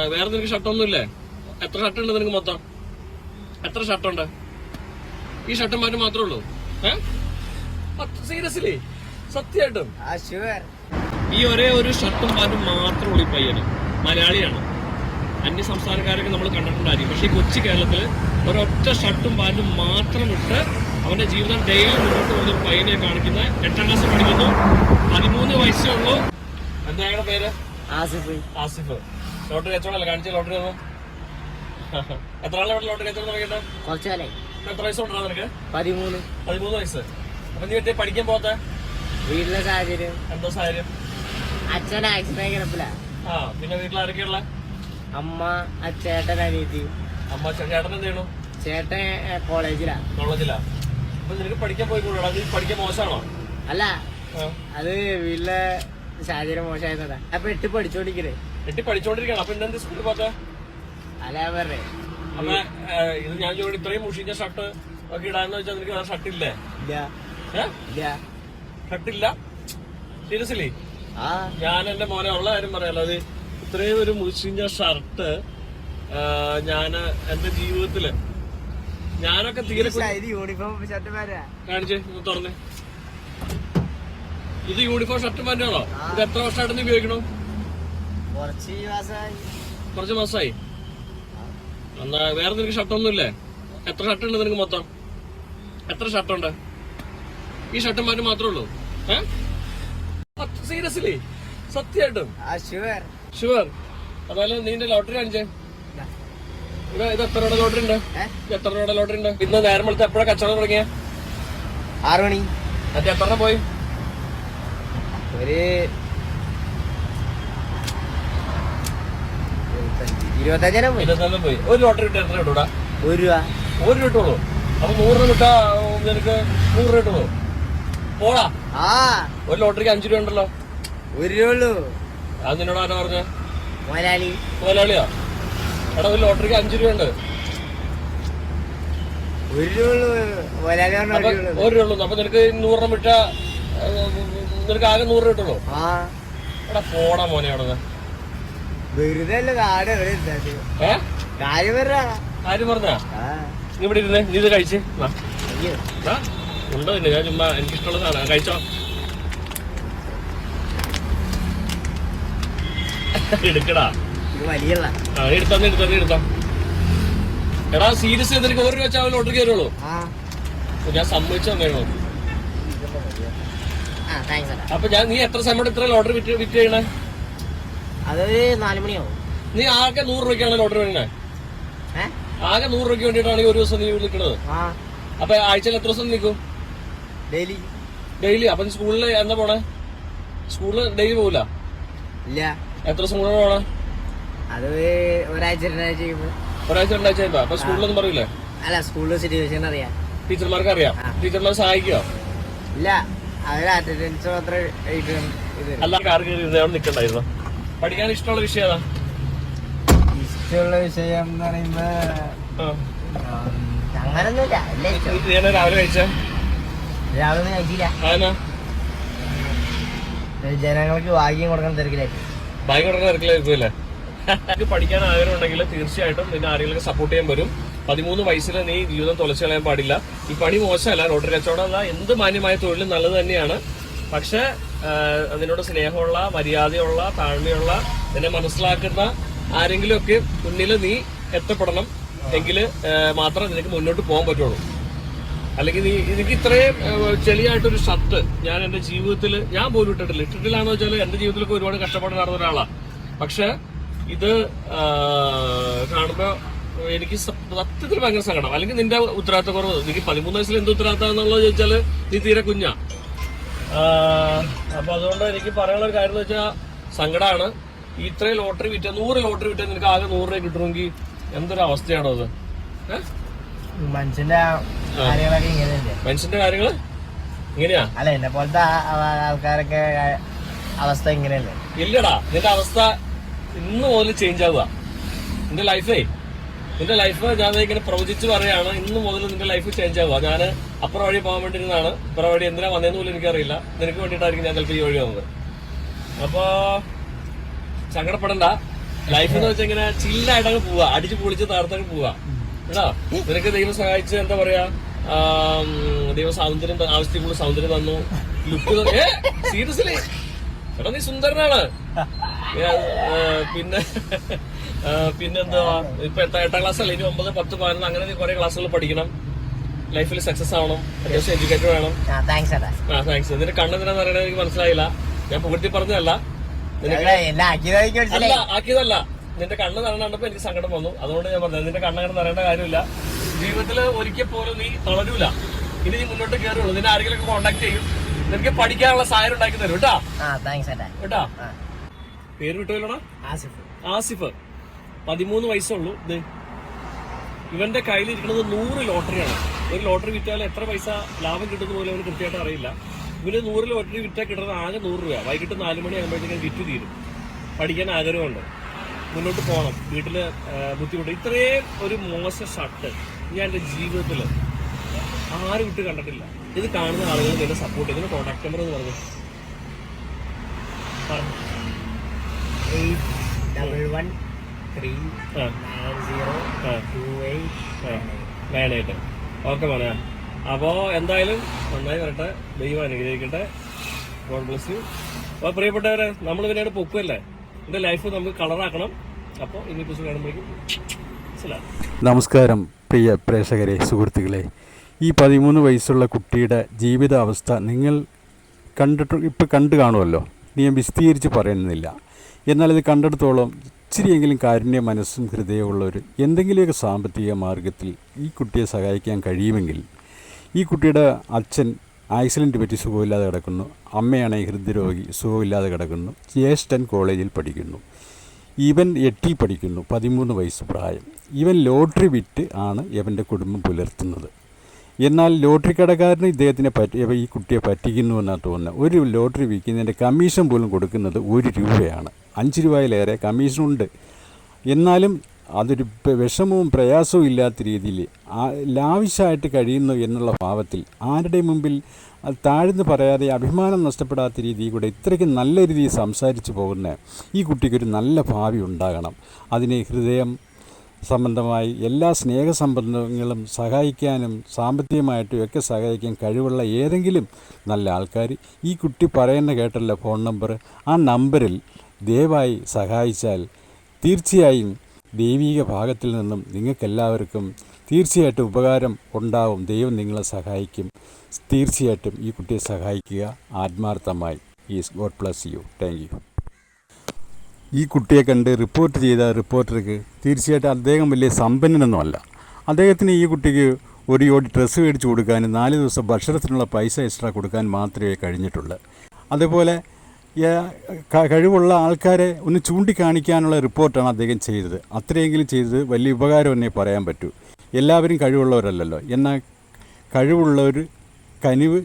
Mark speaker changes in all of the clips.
Speaker 1: വേറെ നിനക്ക് ഷർട്ടൊന്നുമില്ലേ എത്ര ഷർട്ട് ഉണ്ട് നിനക്ക് മൊത്തം? എത്ര ഷർട്ടുണ്ട് ഈ ഷർട്ടും പാന്റും മാത്രമേ ഉള്ളൂ. സീരിയസ്ലി? സത്യമായിട്ടും. ഈ ഒരേ ഒരു ഷർട്ടും പാന്റും മാത്രമേ ഉള്ളൂ ഈ പയ്യന്. മലയാളിയാണ്. അന്യ സംസ്ഥാനക്കാരൊക്കെ നമ്മൾ കണ്ടിട്ടുണ്ടായിരിക്കും. പക്ഷേ ഈ കൊച്ചു കേരളത്തിൽ ഒരൊറ്റ ഷർട്ടും പാന്റും മാത്രം ഇട്ട് അവന്റെ ജീവിതം ഡെയിലി മുന്നോട്ട് പോകുന്ന ഒരു പയ്യനെ കാണിക്കുന്ന എട്ടാം ക്ലാസ് പഠിക്കുന്നു. പതിമൂന്ന് വയസ്സേ ഉള്ളൂ. എന്താ പേര്?
Speaker 2: ആസിഫ്.
Speaker 1: ആസിഫ്. ലോട്ടറി കച്ചവടമല്ല കാണിച്ച ലോട്ടറി ഒന്നും എത്ര ആളെ ലോട്ടറി കച്ചവടം തുടങ്ങിയിട്ട്
Speaker 2: കുറച്ചു കാലായി
Speaker 1: എത്ര വയസ്സ് ഉണ്ടോ നിനക്ക്?
Speaker 2: പതിമൂന്ന്.
Speaker 1: പതിമൂന്ന് വയസ്സ്. അപ്പൊ നീ എത്തി പഠിക്കാൻ പോകാത്ത
Speaker 2: വീട്ടിലെ സാഹചര്യം.
Speaker 1: എന്തോ സാഹചര്യം?
Speaker 2: അച്ഛൻ ആക്സിഡന്റ് കിടപ്പില്ല
Speaker 1: ആ പിന്നെ വീട്ടിൽ ആരൊക്കെയുള്ള
Speaker 2: അമ്മ അച്ചേട്ടൻ അനിയത്തി.
Speaker 1: അമ്മ ചേട്ടൻ എന്ത് ചെയ്യണു?
Speaker 2: ചേട്ടൻ കോളേജിലാ.
Speaker 1: കോളേജിലാ. അപ്പൊ നിനക്ക് പഠിക്കാൻ പോയി കൂടാ. നീ പഠിക്കാൻ മോശമാണോ?
Speaker 2: അല്ല. അത് വീട്ടിലെ സാഹചര്യം മോശമായിരുന്നതാ അപ്പൊ എട്ട് പഠിച്ചോണ്ടിരിക്കണേ.
Speaker 1: എട്ടി പഠിച്ചോണ്ടിരിക്കണം. അപ്പൊ ഇന്നെന്ത് സ്കൂളിൽ പോകാത്ത? അപ്പൊ ഇത് ഞാൻ ചോദിച്ചു ഇത്രയും മുഷിഞ്ഞ ഷർട്ട് ഒക്കെ ഇടാന്ന് വെച്ചാൽ നിനക്ക് വേറെ ഷർട്ട് ഇല്ലേ? ഷർട്ട് ഇല്ല. സീരിയസ്ലി? ഞാൻ എന്റെ മോനെ ഉള്ള കാര്യം പറയാലോ. അത് ഇത്രയും ഒരു മുഷിഞ്ഞ ഷർട്ട് ഞാൻ എന്റെ ജീവിതത്തിൽ ഞാനൊക്കെ തീരെ കാണിച്ചു തുറന്നേ. ഇത് യൂണിഫോം ഷർട്ട് പാന്റാണോ ഇത് എത്ര വർഷമായിട്ട് ഉപയോഗിക്കണോ?
Speaker 2: കുറച്ച് മാസമായി
Speaker 1: എന്നാ വേറെ നിനക്ക് ഷർട്ടൊന്നുമില്ലേ? എത്ര ഷർട്ട് ഉണ്ട് നിനക്ക് മൊത്തം? എത്ര ഷർട്ടുണ്ട്? ഈ ഷർട്ട് മാറ്റി മാത്രമേ ഉള്ളൂ. സീരിയസ്ലി? സത്യമായിട്ടും?
Speaker 2: ഷുവർ
Speaker 1: അതായത് അതുപോലെ നീന്റെ ലോട്ടറി കാണിച്ചേ. ഇത്. എത്ര രൂപയുടെ ലോട്ടറി ഉണ്ട്? എത്ര രൂപയുടെ ലോട്ടറി ഉണ്ട്? ഇന്ന് നേരം വെളുത്ത് എപ്പോഴാ കച്ചവടം തുടങ്ങിയ?
Speaker 2: ആറ് മണി.
Speaker 1: എത്ര പോയി?
Speaker 2: ഒരു ഇരുപത്തഞ്ചിനും പോയി.
Speaker 1: ഒരു ലോട്ടറി എത്ര കിട്ടൂടാ
Speaker 2: ഒരു രൂപ.
Speaker 1: ഒരു കിട്ടുള്ളൂ. അപ്പൊ നൂറ് രൂപ കിട്ടാ നിനക്ക് നൂറ് രൂപ കിട്ടുള്ളൂ. പോടാ.
Speaker 2: ആ.
Speaker 1: ഒരു ലോട്ടറിക്ക് അഞ്ചു രൂപ ഉണ്ടല്ലോ.
Speaker 2: ഒരു രൂപ ഉള്ളൂ.
Speaker 1: അത് നിന്നോട് ആരാ പറഞ്ഞ?
Speaker 2: മുതലാളി
Speaker 1: മുതലാളിയാ എടാ ഒരു ലോട്ടറിക്ക് അഞ്ചു രൂപ ഉണ്ട്
Speaker 2: ഒരു രൂപ ഉള്ളൂ. മുതലാളി പറഞ്ഞ
Speaker 1: അപ്പൊ
Speaker 2: ഒരു രൂപ ഉള്ളൂ.
Speaker 1: അപ്പൊ നിനക്ക് നൂറെണ്ണം വിട്ട നിനക്ക് ആകെ നൂറ് രൂപ കിട്ടുള്ളൂ. എടാ പോടാ മോനെ അവിടെ
Speaker 2: വെറുതെ കാട് എവിടെ കാര്യം
Speaker 1: പറഞ്ഞാ? ഇവിടെ ഇരുന്നേ നീ ഇത് കഴിച്ച്. ഉണ്ടോ ഇല്ല ഞാൻ ചുമ്മാ എനിക്കിഷ്ടമുള്ള സാധനം. കഴിച്ചോ? എടുക്കടാ. എടുത്താ എടുത്താ എടുത്താ. എടാ സീരിയസ് നിനക്ക് ഒരു രൂപ ചാവൽ ഓർഡർ കയറുള്ളൂ ഞാൻ സമ്മതിച്ചു
Speaker 2: അല്ല
Speaker 1: അപ്പൊ ഞാൻ നീ എത്ര സമയം ഇത്ര ഓർഡർ വിറ്റ് വിറ്റ് ചെയ്യണേ?
Speaker 2: അതൊരു നാല് മണിയാവും.
Speaker 1: നീ ആകെ നൂറ് രൂപയ്ക്കാണ് ലോട്ടറി വേണേ
Speaker 2: ഏ?
Speaker 1: ആകെ നൂറ് രൂപയ്ക്ക് വേണ്ടിയിട്ടാണ് ഒരു ദിവസം നീ
Speaker 2: വിളിക്കണത്
Speaker 1: അപ്പൊ ആഴ്ചയിൽ എത്ര ദിവസം നിൽക്കും?
Speaker 2: ഡെയിലി.
Speaker 1: ഡെയിലി. അപ്പൊ സ്കൂളിൽ എന്താ പോണേ? സ്കൂളിൽ ഡെയിലി പോകില്ല
Speaker 2: ഇല്ല.
Speaker 1: എത്ര ദിവസം കൂടെ പോണേ?
Speaker 2: അത് ഒരാഴ്ച രണ്ടാഴ്ച
Speaker 1: ഒരാഴ്ച രണ്ടാഴ്ച കഴിയുമ്പോ. അപ്പൊ സ്കൂളിലൊന്നും പറയില്ലേ
Speaker 2: അല്ല സ്കൂളിലെ സിറ്റുവേഷൻ അറിയാം.
Speaker 1: ടീച്ചർമാർക്ക് അറിയാം. ടീച്ചർമാർ സഹായിക്കോ?
Speaker 2: ഇല്ല. അവർ അറ്റൻഡൻസ് മാത്രം എഴുതി
Speaker 1: അല്ല കാർ കയറി നിൽക്കണ്ടായിരുന്നു പഠിക്കാൻ ഇഷ്ടമുള്ള വിഷയം ഏതാ?
Speaker 2: ഇഷ്ടമുള്ള വിഷയം എന്ന് പറയുമ്പോ
Speaker 1: ആ.
Speaker 2: അങ്ങനൊന്നുമില്ല എല്ലാം ഇഷ്ടം.
Speaker 1: നീ ഏതാ രാവിലെ കഴിച്ച?
Speaker 2: രാവിലെ ഒന്നും കഴിച്ചില്ല.
Speaker 1: അതെന്നാ?
Speaker 2: ജനങ്ങൾക്ക് ഭാഗ്യം കൊടുക്കണം തിരക്കിലായിട്ട്
Speaker 1: ഭയങ്കര തിരക്കിലായിരിക്കുമല്ലേ? നിനക്ക് പഠിക്കാൻ ആഗ്രഹം ഉണ്ടെങ്കിൽ തീർച്ചയായിട്ടും നിന്നെ ആരെങ്കിലും സപ്പോർട്ട് ചെയ്യാൻ വരും. പതിമൂന്ന് വയസ്സിൽ നീ ജീവിതം തുളച്ചു കളയാൻ പാടില്ല. ഈ പണി മോശമല്ല റോട്ടറി കച്ചവടം അല്ല എന്ത് മാന്യമായ തൊഴിലും നല്ലത് തന്നെയാണ്. പക്ഷെ അതിനോട് സ്നേഹമുള്ള മര്യാദയുള്ള താഴ്മയുള്ള എന്നെ മനസ്സിലാക്കുന്ന ആരെങ്കിലും ഒക്കെ മുന്നിൽ നീ എത്തപ്പെടണം എങ്കിൽ മാത്രമേ നിനക്ക് മുന്നോട്ട് പോകാൻ പറ്റുള്ളൂ. അല്ലെങ്കിൽ നീ എനിക്ക് ഇത്രയും ചെളിയായിട്ടൊരു ഷർട്ട് ഞാൻ എന്റെ ജീവിതത്തിൽ ഞാൻ പോലും ഇട്ടിട്ടില്ല. ഇട്ടിട്ടില്ലാന്ന് വെച്ചാൽ എന്റെ ജീവിതത്തിലൊക്കെ ഒരുപാട് കഷ്ടപ്പാട് നടന്ന ഒരാളാണ് പക്ഷെ ഇത് കാണുമ്പോൾ കാണുമ്പോ എനിക്ക് സത്യത്തിൽ ഭയങ്കര സങ്കടം. അല്ലെങ്കിൽ നിന്റെ ഉത്തരവാദിത്ത കുറവ് എനിക്ക് പതിമൂന്ന് വയസ്സിൽ എന്ത് ഉത്തരവാദിത്തം എന്നുള്ളത് ചോദിച്ചാൽ നീ തീരെ കുഞ്ഞാ. അപ്പൊ അതുകൊണ്ട് എനിക്ക് പറയാനുള്ള ഒരു കാര്യം എന്ന് വെച്ചാൽ സങ്കടമാണ് ഇത്രയും ലോട്ടറി വിറ്റ നൂറ് ലോട്ടറി വിറ്റ നിനക്ക് ആകെ നൂറ് രൂപ കിട്ടണമെങ്കിൽ എന്തൊരു അവസ്ഥയാണോ അത്?
Speaker 2: മനുഷ്യന്റെ
Speaker 1: മനുഷ്യന്റെ കാര്യങ്ങൾ ഇങ്ങനെയാ?
Speaker 2: അല്ല എന്നെ പോലത്തെ ആൾക്കാരൊക്കെ അവസ്ഥ ഇങ്ങനെയല്ലേ?
Speaker 1: ഇല്ലടാ നിന്റെ അവസ്ഥ ഇന്ന് മുതൽ ചേഞ്ച് ആവുക. നിന്റെ ലൈഫേ നിന്റെ ലൈഫ് ഞാൻ ഇങ്ങനെ പ്രവചിച്ച് പറയാണ്. ഇന്ന് മുതൽ നിന്റെ ലൈഫ് ചേഞ്ച് ആവുക. ഞാൻ അപ്പുറം വഴി പോകാൻ വേണ്ടിയിരുന്നാണ് ഇപ്പുറം വഴി എന്തിനാ വന്നതെന്ന് പോലും എനിക്കറിയില്ല. നിനക്ക് വേണ്ടിയിട്ടായിരിക്കും ഞാൻ ചിലപ്പോൾ ഈ വഴി വന്നത് അപ്പോ സങ്കടപ്പെടണ്ട. ലൈഫ് എന്ന് വെച്ചാൽ ഇങ്ങനെ ചില്ലായിട്ടങ്ങ് പോവാ അടിച്ച് പൊളിച്ച് താർത്തങ്ങ് പോവാ കേട്ടോ? നിനക്ക് ദൈവം സഹായിച്ച് എന്താ പറയാ? ദൈവം സൗന്ദര്യം ആവശ്യത്തിൽ ആവശ്യത്തിനുള്ള സൗന്ദര്യം തന്നു. ലുക്ക് സീരിയസ്ലി എടാ നീ സുന്ദരനാണ്. പിന്നെ പിന്നെന്താ ഇപ്പൊ എട്ടാം എട്ടാം ക്ലാസ് അല്ല? ഇനി ഒമ്പത് പത്ത് പതിനൊന്ന് അങ്ങനെ കുറെ ക്ലാസ്സുകൾ പഠിക്കണം. ലൈഫിൽ സക്സസ് ആവണം. അത്യാവശ്യം എഡ്യൂക്കേറ്റഡ് വേണം.
Speaker 2: ആ താങ്ക്സ്
Speaker 1: നിന്റെ കണ്ണെന്തിനാന്ന് പറയണത് എനിക്ക് മനസ്സിലായില്ല. ഞാൻ പുകഴ്ത്തി പറഞ്ഞതല്ല. നിനക്ക്
Speaker 2: അല്ല,
Speaker 1: ആക്കിയതല്ല. നിന്റെ കണ്ണ് നിറഞ്ഞപ്പോ എനിക്ക് സങ്കടം വന്നു. അതുകൊണ്ട് ഞാൻ പറഞ്ഞത് നിന്റെ കണ്ണങ്ങനെ നിറയേണ്ട കാര്യമില്ല. ജീവിതത്തിൽ ഒരിക്കൽ പോലും നീ തളരൂല. ഇനി നീ മുന്നോട്ട് കയറുള്ളൂ നിന്നെ ആരെങ്കിലും കോണ്ടാക്ട് ചെയ്യും. നിനക്ക് പഠിക്കാനുള്ള സാഹചര്യം ഉണ്ടാക്കി തരും. കേട്ടാ? കേട്ടാ? പേര് വിട്ടുപോയില്ലടാ
Speaker 2: ആസിഫ്.
Speaker 1: ആസിഫ്. പതിമൂന്ന് വയസ്സുള്ളൂ ഇത് ഇവന്റെ കയ്യിലിരിക്കുന്നത് നൂറ് ലോട്ടറിയാണ്. ഒരു ലോട്ടറി വിറ്റാൽ എത്ര പൈസ ലാഭം കിട്ടുന്ന പോലും അവന് കൃത്യമായിട്ട് അറിയില്ല. ഇവന് നൂറ് ലോട്ടറി വിറ്റാൽ കിട്ടുന്നത് ആകെ നൂറ് രൂപ വൈകിട്ട് നാല് മണി ആകുമ്പോഴത്തേക്കും വിറ്റ് തീരും. പഠിക്കാൻ ആഗ്രഹമുണ്ട്. മുന്നോട്ട് പോകണം. വീട്ടിൽ ബുദ്ധിമുട്ട്. ഇത്രയും ഒരു മോശ ഷർട്ട് ഞാൻ എന്റെ ജീവിതത്തിൽ ആരും വിട്ട് കണ്ടിട്ടില്ല. ഇത് കാണുന്ന ആളുകൾ നിന്നെ സപ്പോർട്ട് ചെയ്തു കോൺടാക്ട് നമ്പർ എന്ന് പറഞ്ഞു?
Speaker 2: ഡബിൾ വൺ ത്രീ
Speaker 1: ഓക്കെ മോനെ. അപ്പോ എന്തായാലും നന്നായി വരട്ടെ. ദൈവം അനുഗ്രഹിക്കട്ടെ. God bless you. അപ്പോൾ പ്രിയപ്പെട്ടവരെ നമ്മൾ പിന്നീട് പൊക്കുമല്ലേ എന്റെ ലൈഫ് നമുക്ക് കളറാക്കണം അപ്പോൾ ഇനി പുസ്തകം കാണുമ്പോഴേക്കും
Speaker 3: നമസ്കാരം പ്രിയ പ്രേക്ഷകരെ സുഹൃത്തുക്കളെ. ഈ പതിമൂന്ന് വയസ്സുള്ള കുട്ടിയുടെ ജീവിതാവസ്ഥ നിങ്ങൾ കണ്ടിട്ട് ഇപ്പോൾ കണ്ടു കാണുമല്ലോ. ഇനി ഞാൻ വിശദീകരിച്ച് പറയുന്നില്ല. എന്നാൽ ഇത് കണ്ടെടുത്തോളം ഇച്ചിരിയെങ്കിലും കാരുണ്യ മനസ്സും ഹൃദയമുള്ളവർ എന്തെങ്കിലുമൊക്കെ സാമ്പത്തിക മാർഗത്തിൽ ഈ കുട്ടിയെ സഹായിക്കാൻ കഴിയുമെങ്കിൽ ഈ കുട്ടിയുടെ അച്ഛൻ ആക്സിഡന്റ് പറ്റി സുഖമില്ലാതെ കിടക്കുന്നു. അമ്മയാണെങ്കിൽ ഹൃദ്യരോഗി സുഖമില്ലാതെ കിടക്കുന്നു. ജ്യേഷ്ഠൻ കോളേജിൽ പഠിക്കുന്നു. ഇവൻ എട്ടിൽ പഠിക്കുന്നു പതിമൂന്ന് വയസ്സ് പ്രായം. ഇവൻ ലോട്ടറി വിറ്റ് ആണ് ഇവന്റെ കുടുംബം പുലർത്തുന്നത്. എന്നാൽ ലോട്ടറി കടക്കാരന് ഇദ്ദേഹത്തിനെ പറ്റി ഈ കുട്ടിയെ പറ്റിക്കുന്നു എന്നാണ് തോന്നുന്നത് ഒരു ലോട്ടറി വിൽക്കുന്നതിന്റെ കമ്മീഷൻ പോലും കൊടുക്കുന്നത് ഒരു രൂപയാണ്. അഞ്ച് രൂപയിലേറെ കമ്മീഷനുണ്ട് എന്നാലും അതൊരു വിഷമവും പ്രയാസവും ഇല്ലാത്ത രീതിയിൽ ലാവിശായിട്ട് കഴിയുന്നു എന്നുള്ള ഭാവത്തിൽ ആരുടെ മുമ്പിൽ താഴ്ന്നു പറയാതെ അഭിമാനം നഷ്ടപ്പെടാത്ത രീതിയിൽ കൂടെ ഇത്രയ്ക്ക് നല്ല രീതിയിൽ സംസാരിച്ചു പോകുന്ന ഈ കുട്ടിക്കൊരു നല്ല ഭാവി ഉണ്ടാകണം. അതിനെ ഹൃദയം സംബന്ധമായി എല്ലാ സ്നേഹസംബന്ധങ്ങളും സഹായിക്കാനും സാമ്പത്തികമായിട്ടും ഒക്കെ സഹായിക്കാൻ കഴിവുള്ള ഏതെങ്കിലും നല്ല ആൾക്കാർ ഈ കുട്ടി പറയുന്ന കേട്ടല്ലോ ഫോൺ നമ്പർ ആ നമ്പറിൽ ദയവായി സഹായിച്ചാൽ തീർച്ചയായും ദൈവീക ഭാഗത്തിൽ നിന്നും നിങ്ങൾക്കെല്ലാവർക്കും തീർച്ചയായിട്ടും ഉപകാരം ഉണ്ടാവും. ദൈവം നിങ്ങളെ സഹായിക്കും. തീർച്ചയായിട്ടും ഈ കുട്ടിയെ സഹായിക്കുക. ആത്മാർത്ഥമായി. Is God bless you. Thank you. ഈ കുട്ടിയെ കണ്ട് റിപ്പോർട്ട് ചെയ്ത റിപ്പോർട്ടർക്ക് തീർച്ചയായിട്ടും അദ്ദേഹം വലിയ സമ്പന്നനൊന്നുമല്ല. അദ്ദേഹത്തിന് ഈ കുട്ടിക്ക് ഒരു ജോഡി ഡ്രസ്സ് മേടിച്ച് കൊടുക്കാനും നാല് ദിവസം ഭക്ഷണത്തിനുള്ള പൈസ എക്സ്ട്രാ കൊടുക്കാൻ മാത്രമേ കഴിഞ്ഞിട്ടുള്ളൂ. അതുപോലെ കഴിവുള്ള ആൾക്കാരെ ഒന്ന് ചൂണ്ടിക്കാണിക്കാനുള്ള റിപ്പോർട്ടാണ് അദ്ദേഹം ചെയ്തത്. അത്രയെങ്കിലും ചെയ്തത് വലിയ ഉപകാരം എന്നേ പറയാൻ പറ്റൂ. എല്ലാവരും കഴിവുള്ളവരല്ലല്ലോ. എന്നാൽ കഴിവുള്ളവർ കനിവ്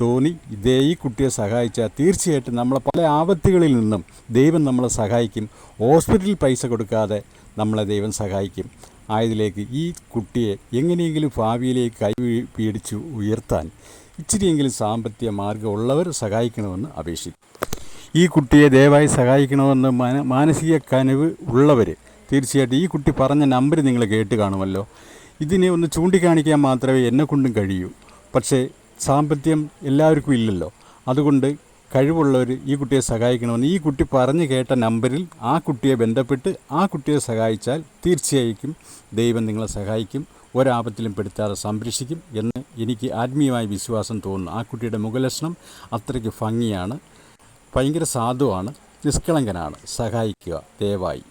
Speaker 3: തോന്നി. ഇതേ ഈ കുട്ടിയെ സഹായിച്ചാൽ തീർച്ചയായിട്ടും നമ്മളെ പല ആപത്തുകളിൽ നിന്നും ദൈവം നമ്മളെ സഹായിക്കും. ഹോസ്പിറ്റലിൽ പൈസ കൊടുക്കാതെ നമ്മളെ ദൈവം സഹായിക്കും. ആയതിലേക്ക് ഈ കുട്ടിയെ എങ്ങനെയെങ്കിലും ഭാവിയിലേക്ക് കൈ പീടിച്ച് ഉയർത്താൻ ഇച്ചിരിയെങ്കിലും സാമ്പത്തിക മാർഗമുള്ളവർ സഹായിക്കണമെന്ന് അപേക്ഷിക്കും. ഈ കുട്ടിയെ ദയവായി സഹായിക്കണമെന്ന് മാന- മാനസിക കനവ് ഉള്ളവർ തീർച്ചയായിട്ടും ഈ കുട്ടി പറഞ്ഞ നമ്പർ നിങ്ങൾ കേട്ട് കാണുമല്ലോ. ഇതിനെ ഒന്ന് ചൂണ്ടിക്കാണിക്കാൻ മാത്രമേ എന്നെക്കൊണ്ടും കഴിയൂ. പക്ഷേ സാമ്പത്തികം എല്ലാവർക്കും ഇല്ലല്ലോ. അതുകൊണ്ട് കഴിവുള്ളവർ ഈ കുട്ടിയെ സഹായിക്കണമെന്ന് ഈ കുട്ടി പറഞ്ഞു കേട്ട നമ്പറിൽ ആ കുട്ടിയെ ബന്ധപ്പെട്ട് ആ കുട്ടിയെ സഹായിച്ചാൽ തീർച്ചയായും ദൈവം നിങ്ങളെ സഹായിക്കും ഒരാപത്തിലും പെടുത്താതെ സംരക്ഷിക്കും എന്ന് എനിക്ക് ആത്മീയമായ വിശ്വാസം തോന്നുന്നു. ആ കുട്ടിയുടെ മുഖലക്ഷണം അത്രയ്ക്ക് ഭംഗിയാണ് ഭയങ്കര സാധുവാണ് നിഷ്കളങ്കനാണ്. സഹായിക്കുക. ദയവായി.